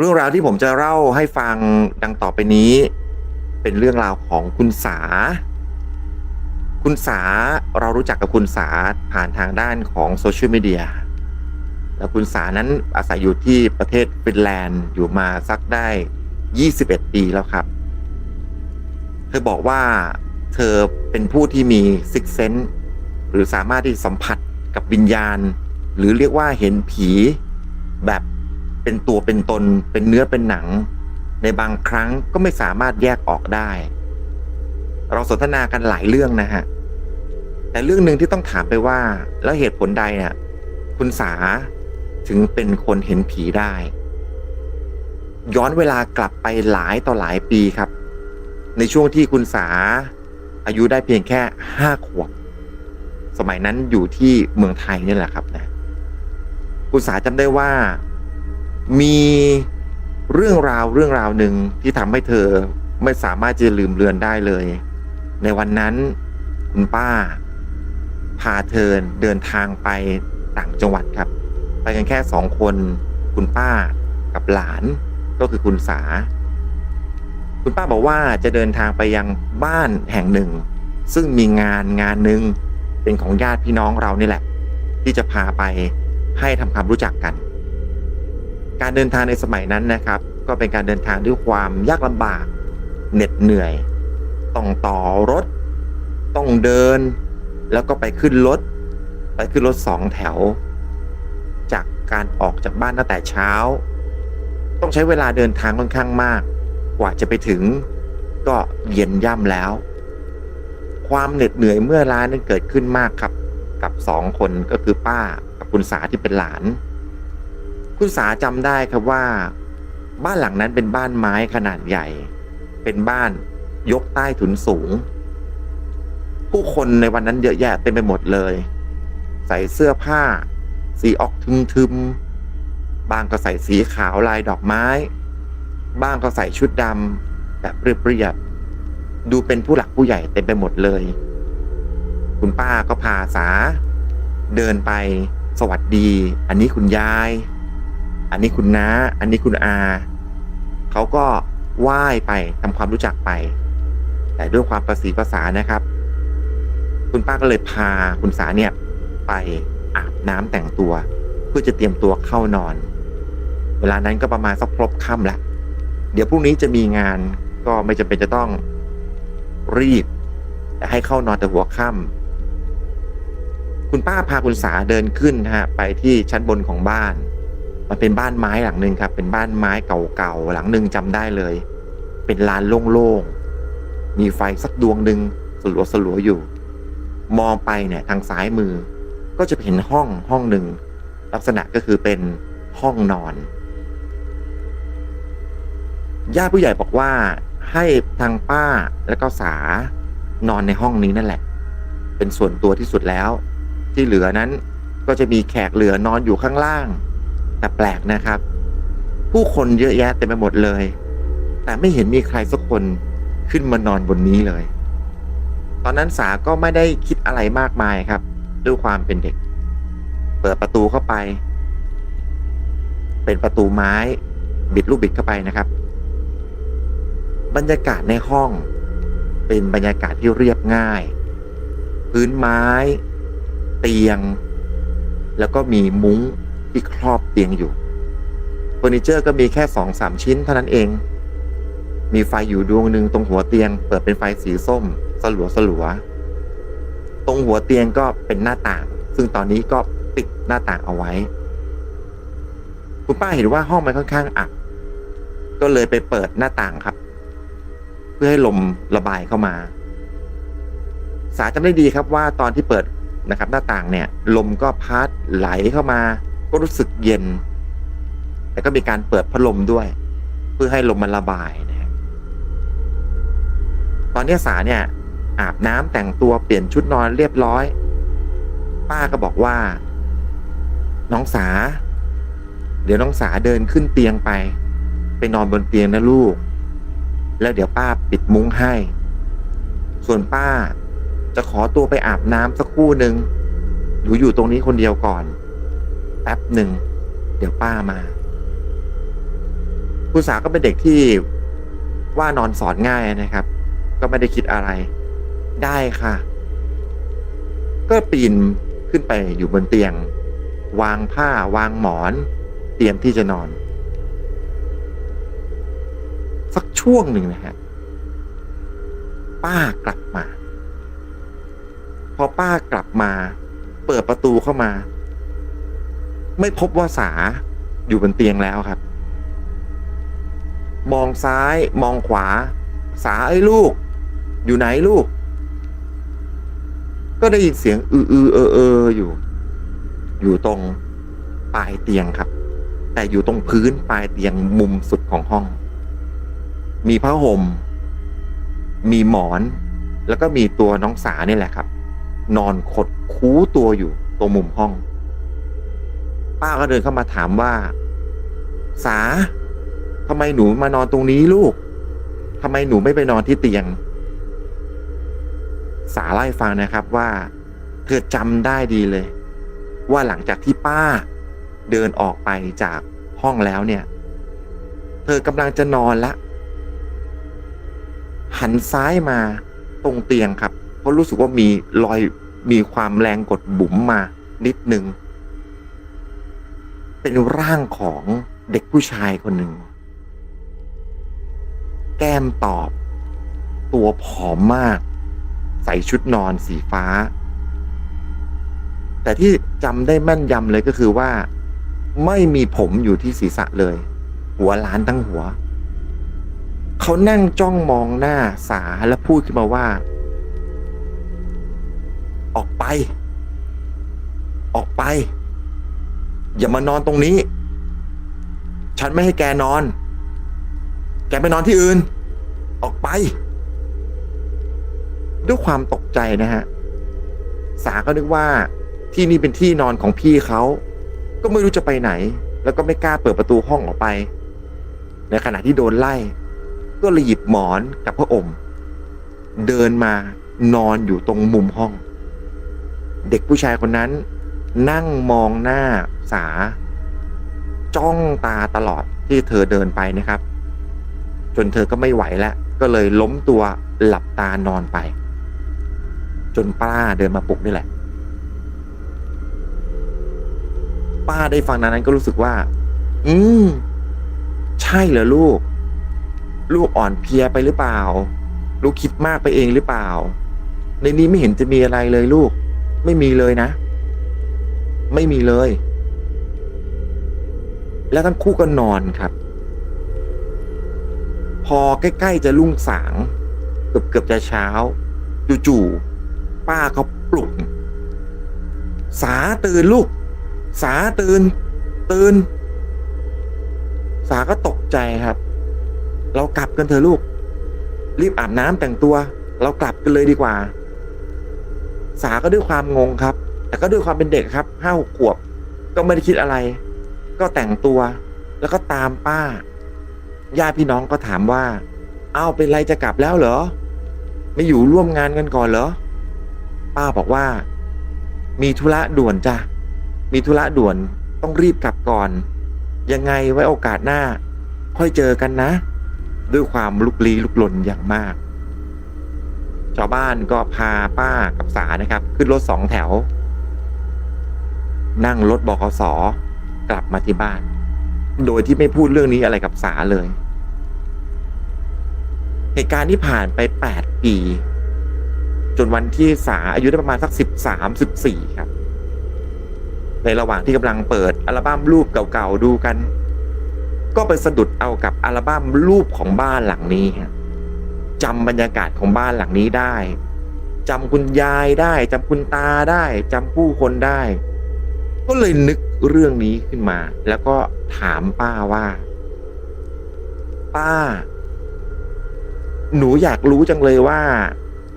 เรื่องราวที่ผมจะเล่าให้ฟังดังต่อไปนี้ เป็นเรื่องราวของคุณสา คุณสาเรารู้จักกับคุณสาผ่านทางด้านของโซเชียลมีเดียแล้วคุณสานั้นอาศัยอยู่ที่ประเทศฟินแลนด์อยู่มาสักได้ 21 ปีแล้วครับ เธอบอกว่าเธอเป็นผู้ที่มีซิกเซนหรือสามารถที่สัมผัสกับวิญญาณ หรือเรียกว่าเห็นผีแบบ เป็นตัวเป็นตน เป็นเนื้อเป็นหนัง ในบางครั้งก็ไม่สามารถแยกออกได้ เราสนทนากันหลายเรื่องนะฮะ แต่เรื่องหนึ่งที่ต้องถามไปว่า แล้วเหตุผลใดเนี่ยคุณสาถึงเป็นคนเห็นผีได้ ย้อนเวลากลับไปหลายต่อหลายปีครับ ในช่วงที่คุณสาอายุได้เพียงแค่ห้าขวบ สมัยนั้นอยู่ที่เมืองไทยนี่แหละครับนะ คุณสาจำได้ว่า มีเรื่องราวเรื่องราวหนึ่งที่ทำให้เธอไม่สามารถจะลืมเลือนได้เลย ในวันนั้นคุณป้า พาเธอเดินทางไปต่างจังหวัดครับ ไปกันแค่สองคนคุณป้ากับหลานก็คือคุณสา คุณป้าบอกว่าจะเดินทางไปยังบ้านแห่งหนึ่ง ซึ่งมีงานงานหนึ่งเป็นของญาติพี่น้องเรานี่แหละ ที่จะพาไปให้ทำความรู้จักกัน การเดินทางในสมัยนั้นนะครับ ก็เป็นการเดินทางด้วยความยากลำบากเหน็ดเหนื่อย ต้องต่อรถ ต้องเดิน แล้วก็ไปขึ้นรถ ไปขึ้นรถสองแถว จากการออกจากบ้านตั้งแต่เช้า ต้องใช้เวลาเดินทางค่อนข้างมาก กว่าจะไปถึงก็เย็นย่ำแล้ว ความเหน็ดเหนื่อยเมื่อร้านนั้นเกิดขึ้นมากครับ กับสองคนก็คือป้ากับคุณสาที่เป็นหลาน คุณสาจำได้ครับว่า บ้านหลังนั้นเป็นบ้านไม้ขนาดใหญ่ เป็นบ้านยกใต้ถุนสูง ผู้คนในวันนั้นเยอะแยะเต็มไปหมดเลย ใส่เสื้อผ้า สีออกทึมๆบางก็ใส่สีขาวลายดอกไม้ บ้างก็ใส่ชุดดำแบบเรียบๆดูเป็นผู้หลักผู้ใหญ่เต็มไปหมดเลย คุณป้าก็พาสา เดินไปสวัสดี อันนี้คุณยาย อันนี้คุณน้า อันนี้คุณอาเขาก็ไหว้ไปทำความรู้จักไป แต่ด้วยความประสีภาษานะครับ คุณป้าก็เลยพาคุณสาเนี่ย ไปอาบน้ำแต่งตัว เพื่อจะเตรียมตัวเข้านอน เวลานั้นก็ประมาณสักครบค่ำล้วเดี๋ยวพรุ่งนี้จะมีงานก็ไม่จำเป็นจะต้องรีบ แต่ให้เข้านอนแต่หัวค่ำคุณป้าพาคุณสาเดินขึ้นนะฮะไปที่ชั้นบนของบ้าน มันเป็นบ้านไม้หลังหนึ่งครับ เป็นบ้านไม้เก่าๆหลังหนึ่งจำได้เลย เป็นลานโล่งๆมีไฟสักดวงหนึ่งสลัวสลัวอยู่ มองไปเนี่ยทางซ้ายมือ ก็จะเห็นห้องห้องหนึ่งลักษณะก็คือเป็นห้องนอนญาติผู้ใหญ่บอกว่าให้ทางป้าและก็สานอนในห้องนี้นั่นแหละ เป็นส่วนตัวที่สุดแล้ว ที่เหลือนั้นก็จะมีแขกเหลือนอนอยู่ข้างล่าง แต่แปลกนะครับ ผู้คนเยอะแยะเต็มไปหมดเลย แต่ไม่เห็นมีใครสักคนขึ้นมานอนบนนี้เลย ตอนนั้นสาก็ไม่ได้คิดอะไรมากมายครับ ด้วยความเป็นเด็ก เปิดประตูเข้าไป เป็นประตูไม้ บิดลูกบิดเข้าไปนะครับ บรรยากาศในห้อง เป็นบรรยากาศที่เรียบง่าย พื้นไม้ เตียง แล้วก็มีมุ้ง ที่ครอบเตียงอยู่เฟอร์นิเจอร์ก็มีแค่สองสามชิ้นเท่านั้นเอง มีไฟอยู่ดวงหนึ่งตรงหัวเตียง เปิดเป็นไฟสีส้ม สลัวสลัวตรงหัวเตียงก็เป็นหน้าต่าง ซึ่งตอนนี้ก็ปิดหน้าต่างเอาไว้ คุณป้าเห็นว่าห้องมันค่อนข้างอับก็เลยไปเปิดหน้าต่างครับ เพื่อให้ลมระบายเข้ามา สาจำได้ดีครับว่าตอนที่เปิดนะครับ หน้าต่างเนี่ย ลมก็พัดไหลเข้ามา ก็รู้สึกเย็น แต่ก็มีการเปิดพัดลมด้วย เพื่อให้ลมมันระบายนะฮะตอนนี้สาเนี่ย อาบน้ำแต่งตัวเปลี่ยนชุดนอนเรียบร้อย ป้าก็บอกว่า น้องสา เดี๋ยวน้องสาเดินขึ้นเตียงไป ไปนอนบนเตียงนะลูก แล้วเดี๋ยวป้าปิดมุ้งให้ ส่วนป้าจะขอตัวไปอาบน้ำสักครู่หนึ่งหนูอยู่ตรงนี้คนเดียวก่อน ป๊บหนึ่ง เดี๋ยวป้ามา คุณสาก็เป็นเด็กที่ว่านอนสอนง่ายนะครับ ก็ไม่ได้คิดอะไร ได้ค่ะ ก็ปีนขึ้นไปอยู่บนเตียง วางผ้าวางหมอน เตรียมที่จะนอน สักช่วงหนึ่งนะฮะป้ากลับมา พอป้ากลับมา เปิดประตูเข้ามา ไม่พบว่าสาอยู่บนเตียงแล้วครับ มองซ้ายมองขวา สาไอ้ลูก อยู่ไหนลูก ก็ได้ยินเสียงอืออือเออเอออยู่ อยู่ตรงปลายเตียงครับ แต่อยู่ตรงพื้นปลายเตียงมุมสุดของห้อง มีผ้าห่มมีหมอน แล้วก็มีตัวน้องสาเนี่ยแหละครับ นอนขดคู้ตัวอยู่ตรงมุมห้อง ป้าก็เดินเข้ามาถามว่า สาทำไมหนูมานอนตรงนี้ลูกทำไมหนูไม่ไปนอนที่เตียง สาเล่าให้ฟังนะครับว่า เธอจำได้ดีเลย ว่าหลังจากที่ป้า เดินออกไปจากห้องแล้วเนี่ย เธอกำลังจะนอนละหันซ้ายมาตรงเตียงครับ เพราะรู้สึกว่ามีรอยมีความแรงกดบุ๋มมานิดนึง เป็นร่างของเด็กผู้ชายคนหนึ่ง แก้มตอบ ตัวผอมมาก ใส่ชุดนอนสีฟ้า แต่ที่จำได้แม่นยำเลยก็คือว่า ไม่มีผมอยู่ที่ศีรษะเลย หัวล้านทั้งหัว เขานั่งจ้องมองหน้าสาและพูดขึ้นมาว่า ออกไป ออกไป อย่ามานอนตรงนี้ ฉันไม่ให้แกนอน แกไปนอนที่อื่น ออกไป ด้วยความตกใจนะฮะ สาก็นึกว่าที่นี่เป็นที่นอนของพี่เขา ก็ไม่รู้จะไปไหน แล้วก็ไม่กล้าเปิดประตูห้องออกไป ในขณะที่โดนไล่ ก็เลยหยิบหมอนกับพระอม เดินมานอนอยู่ตรงมุมห้อง เด็กผู้ชายคนนั้น นั่งมองหน้าสา จ้องตาตลอดที่เธอเดินไปนะครับ จนเธอก็ไม่ไหวแล้ว ก็เลยล้มตัวหลับตานอนไป จนป้าเดินมาปลุกนี่แหละ ป้าได้ฟังนั้นก็รู้สึกว่า อืม ใช่เหรอลูก ลูกอ่อนเพลียไปหรือเปล่า ลูกคิดมากไปเองหรือเปล่า ในนี้ไม่เห็นจะมีอะไรเลยลูก ไม่มีเลยนะ ไม่มีเลย แล้วทั้งคู่ก็นอนครับ พอใกล้ๆจะรุ่งสาง เกือบเกือบๆจะเช้าจู่ๆป้าเขาปลุก สาตื่นลูก สาตื่น ตื่น สาก็ตกใจครับ เรากลับกันเถอะลูก รีบอาบน้ำแต่งตัว เรากลับกันเลยดีกว่า สาก็ด้วยความงงครับ แต่ก็ด้วยความเป็นเด็กครับห้าหกขวบ ก็ไม่ได้คิดอะไร ก็แต่งตัว แล้วก็ตามป้าญาติพี่น้องก็ถามว่า เอ้าเป็นไรจะกลับแล้วเหรอ ไม่อยู่ร่วมงานกันก่อนเหรอ ป้าบอกว่า มีธุระด่วนจ้ะ มีธุระด่วนต้องรีบกลับก่อน ยังไงไว้โอกาสหน้า ค่อยเจอกันนะ ด้วยความลุกลี้ลุกลนอย่างมาก ชาวบ้านก็พาป้ากับสานะครับ ขึ้นรถสองแถว นั่งรถบกสกลับมาที่บ้าน โดยที่ไม่พูดเรื่องนี้อะไรกับสาเลย เหตุการณ์ที่ผ่านไปแปดปี จนวันที่สาอายุได้ประมาณสักสิบสามสิบสี่ครับ ในระหว่างที่กำลังเปิดอัลบั้มรูปเก่าๆดูกัน ก็ไปสะดุดเอากับอัลบั้มรูปของบ้านหลังนี้ฮะจำบรรยากาศของบ้านหลังนี้ได้จำคุณยายได้จำคุณตาได้จำผู้คนได้ ก็เลยนึกเรื่องนี้ขึ้นมา แล้วก็ถามป้าว่า ป้า หนูอยากรู้จังเลยว่า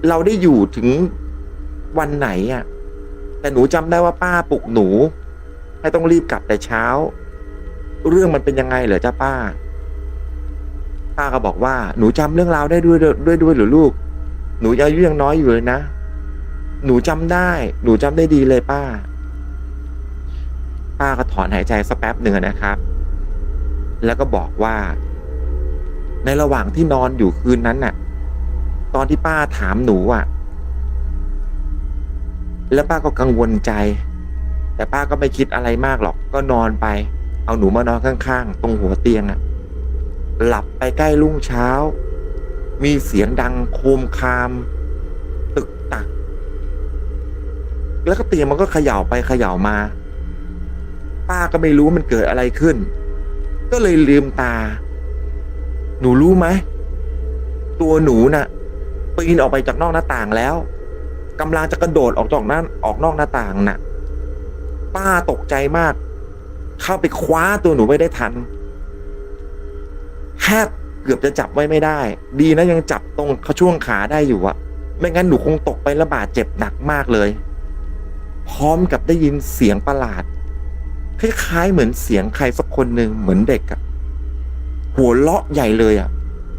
เราได้อยู่ถึงวันไหนอะ่ะ แต่หนูจำได้ว่าป้าปลุกหนู ให้ต้องรีบกลับแต่เช้า เรื่องมันเป็นยังไงเหรอจ้าป้า ป้าก็บอกว่า หนูจำเรื่องราวได้ด้วยด้วยด้วยหรือลูก หนูอายุยังน้อยอยู่เลยนะหนูจำได้ หนูจำได้ดีเลยป้า ป้าก็ถอนหายใจสักแป๊บหนึ่งนะครับ แล้วก็บอกว่า ในระหว่างที่นอนอยู่คืนนั้นน่ะ ตอนที่ป้าถามหนูอะ แล้วป้าก็กังวลใจ แต่ป้าก็ไม่คิดอะไรมากหรอก ก็นอนไป เอาหนูมานอนข้างๆ ตรงหัวเตียงอะหลับไปใกล้รุ่งเช้า มีเสียงดังโคมคาม ตึกตัก แล้วก็เตียงมันก็เขย่าไปเขย่ามา ป้าก็ไม่รู้ว่ามันเกิดอะไรขึ้น ก็เลยลืมตา หนูรู้ไหม ตัวหนูน่ะปีนออกไปจากนอกหน้าต่างแล้วกำลังจะกระโดดออกจากนั้นออกนอกหน้าต่างน่ะ ป้าตกใจมาก เข้าไปคว้าตัวหนูไว้ได้ทันแทบเกือบจะจับไว้ไม่ได้ ดีนะยังจับตรงขช่วงขาได้อยู่อะไม่งั้นหนูคงตกไประบาดเจ็บหนักมากเลย พร้อมกับได้ยินเสียงประหลาด คล้ายๆเหมือนเสียงใครสักคนหนึ่งเหมือนเด็กอะหัวเราะใหญ่เลยอะ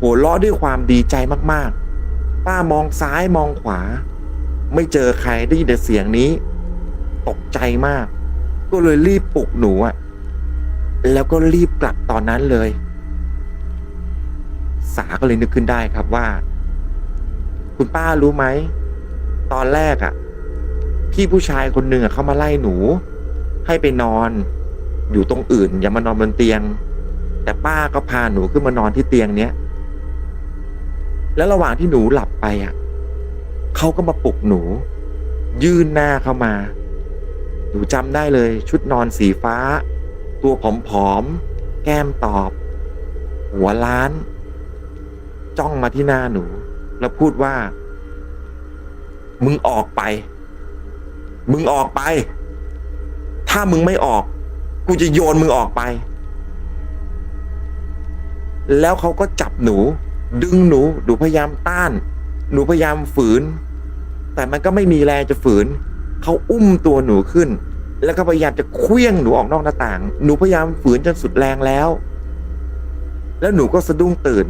หัวเราะด้วยความดีใจมากๆ ป้ามองซ้ายมองขวา ไม่เจอใครได้ยินแต่เสียงนี้ ตกใจมาก ก็เลยรีบปลุกหนูอะแล้วก็รีบกลับตอนนั้นเลย สาก็เลยนึกขึ้นได้ครับว่า คุณป้ารู้ไหม ตอนแรกอะพี่ผู้ชายคนหนึ่งเขามาไล่หนู ให้ไปนอน อยู่ตรงอื่น อย่ามานอนบนเตียง แต่ป้าก็พาหนูขึ้นมานอนที่เตียงเนี้ยแล้วระหว่างที่หนูหลับไปอะเขาก็มาปลุกหนู ยื่นหน้าเข้ามา หนูจำได้เลย ชุดนอนสีฟ้า ตัวผอมๆแก้มตอบ หัวล้าน จ้องมาที่หน้าหนู แล้วพูดว่า มึงออกไป มึงออกไป ถ้ามึงไม่ออก กูจะโยนมึงออกไป แล้วเขาก็จับหนู ดึงหนู หนูพยายามต้าน หนูพยายามฝืน แต่มันก็ไม่มีแรงจะฝืน เขาอุ้มตัวหนูขึ้น แล้วก็พยายามจะเคลี้ยงหนูออกนอกหน้าต่าง หนูพยายามฝืนจนสุดแรงแล้ว แล้วหนูก็สะดุ้งตื่น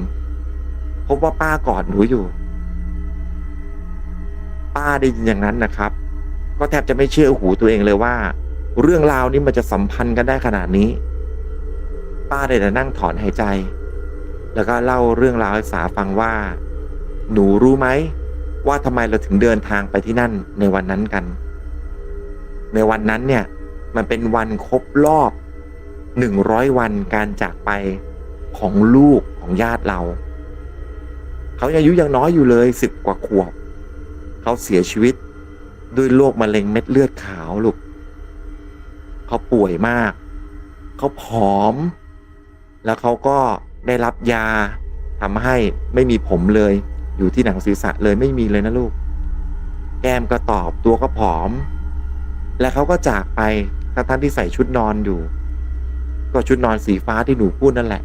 พบว่าป้ากอดหนูอยู่ ป้าได้ยินอย่างนั้นนะครับ ก็แทบจะไม่เชื่อหูตัวเองเลยว่า เรื่องราวนี้มันจะสัมพันธ์กันได้ขนาดนี้ ป้าได้แต่นั่งถอนหายใจ แล้วก็เล่าเรื่องราวให้สาฟังว่า หนูรู้ไหมว่าทำไมเราถึงเดินทางไปที่นั่นในวันนั้นกัน ในวันนั้นเนี่ย มันเป็นวันครบรอบหนึ่งร้อยวันการจากไปของลูกของญาติเรา เขาอายุยังน้อยอยู่เลยสิบกว่าขวบ เขาเสียชีวิตด้วยโรคมะเร็งเม็ดเลือดขาวลูก เขาป่วยมาก เขาผอม แล้วเขาก็ได้รับยาทำให้ไม่มีผมเลย อยู่ที่หนังศีรษะเลยไม่มีเลยนะลูก แก้มก็ตอบตัวก็ผอม และเขาก็จากไปทั้งท่านที่ใส่ชุดนอนอยู่ ก็ชุดนอนสีฟ้าที่หนูพูดนั่นแหละ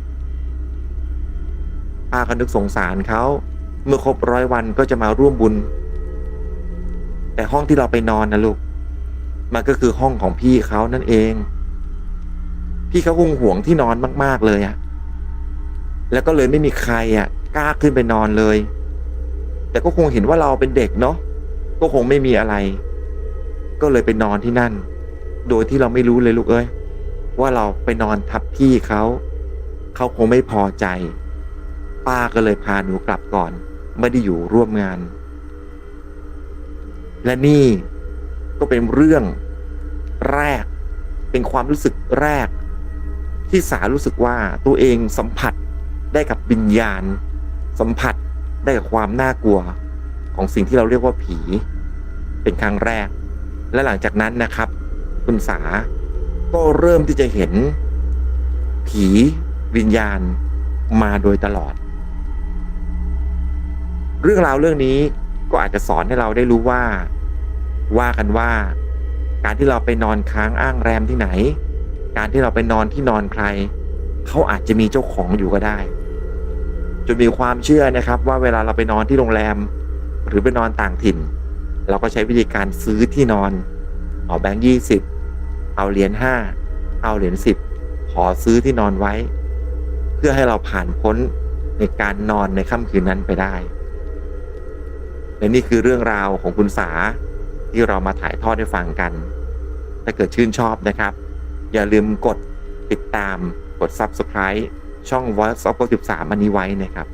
ป้าก็นึกสงสารเขาเมื่อครบร้อยวันก็จะมาร่วมบุญ แต่ห้องที่เราไปนอนนะลูก มันก็คือห้องของพี่เขานั่นเอง พี่เขาคงห่วงที่นอนมาก ๆเลยอะแล้วก็เลยไม่มีใครอะกล้าขึ้นไปนอนเลย แต่ก็คงเห็นว่าเราเป็นเด็กเนาะก็คงไม่มีอะไร ก็เลยไปนอนที่นั่น โดยที่เราไม่รู้เลยลูกเอ้ยว่าเราไปนอนทับพี่เขาเขาคงไม่พอใจ ป้าก็เลยพาหนูกลับก่อน ไม่ได้อยู่ร่วมงาน และนี่ ก็เป็นเรื่องแรก เป็นความรู้สึกแรก ที่สารู้สึกว่าตัวเองสัมผัสได้กับวิญญาณ สัมผัสได้กับความน่ากลัวของสิ่งที่เราเรียกว่าผี เป็นครั้งแรก และหลังจากนั้นนะครับ คุณสาก็เริ่มที่จะเห็น ผีวิญญาณมาโดยตลอด เรื่องราวเรื่องนี้ก็อาจจะสอนให้เราได้รู้ว่า ว่ากันว่า การที่เราไปนอนค้างอ้างแรมที่ไหน การที่เราไปนอนที่นอนใคร เขาอาจจะมีเจ้าของอยู่ก็ได้จนมีความเชื่อนะครับว่าเวลาเราไปนอนที่โรงแรม หรือไปนอนต่างถิ่น เราก็ใช้วิธีการซื้อที่นอนเอาแบงค์ยี่สิบเอาเหรียญห้าเอาเหรียญสิบขอซื้อที่นอนไว้ เพื่อให้เราผ่านพ้นในการนอนในค่ำคืนนั้นไปได้และนี่คือเรื่องราวของคุณสา ที่เรามาถ่ายทอดให้ฟังกัน ถ้าเกิดชื่นชอบนะครับ อย่าลืมกดติดตามกด Subscribe ช่อง Voice of 13 อันนี้ไว้นะครับ